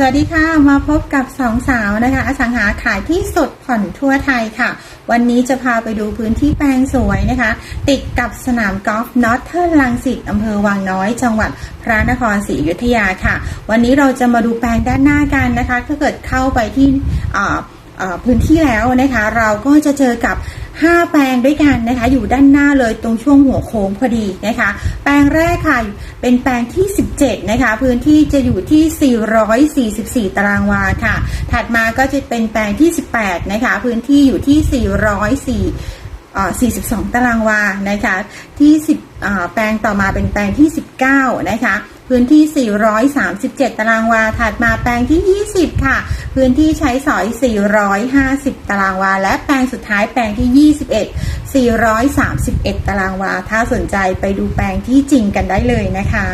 สวัสดีค่ะ มาพบกับสองสาวนะคะ อสังหาขายที่สุดผ่อนทั่วไทยค่ะ วันนี้จะพาไปดูพื้นที่แปลงสวยนะคะ ติดกับสนามกอล์ฟนอตเทิร์ลังสิตอำเภอวังน้อย จังหวัดพระนครศรีอยุธยาค่ะ วันนี้เราจะมาดูแปลงด้านหน้ากันนะคะถ้าเกิดเข้าไปที่พื้นที่แล้วนะคะ เราก็จะเจอกับ 5 แปลงด้วยกันนะคะ อยู่ด้านหน้าเลยตรงช่วงหัวโค้งพอดีนะคะ แปลงแรกค่ะ เป็นแปลงที่ 17 นะคะ พื้นที่จะอยู่ที่ 444 ตารางวาค่ะ ถัดมาก็จะเป็นแปลงที่ 18 นะคะ พื้นที่อยู่ที่ 404อ่อ42 ตารางวา นะคะ ที่ 10อ่าแปลงต่อมาเป็นแปลงที่ 19 นะคะ พื้นที่ 437 ตารางวา ถัดมาแปลงที่ 20 ค่ะ พื้นที่ใช้สอย 450 ตารางวา และแปลงสุดท้ายแปลงที่ 21 431 ตารางวา ถ้าสนใจไปดูแปลงที่จริงกันได้เลยนะคะ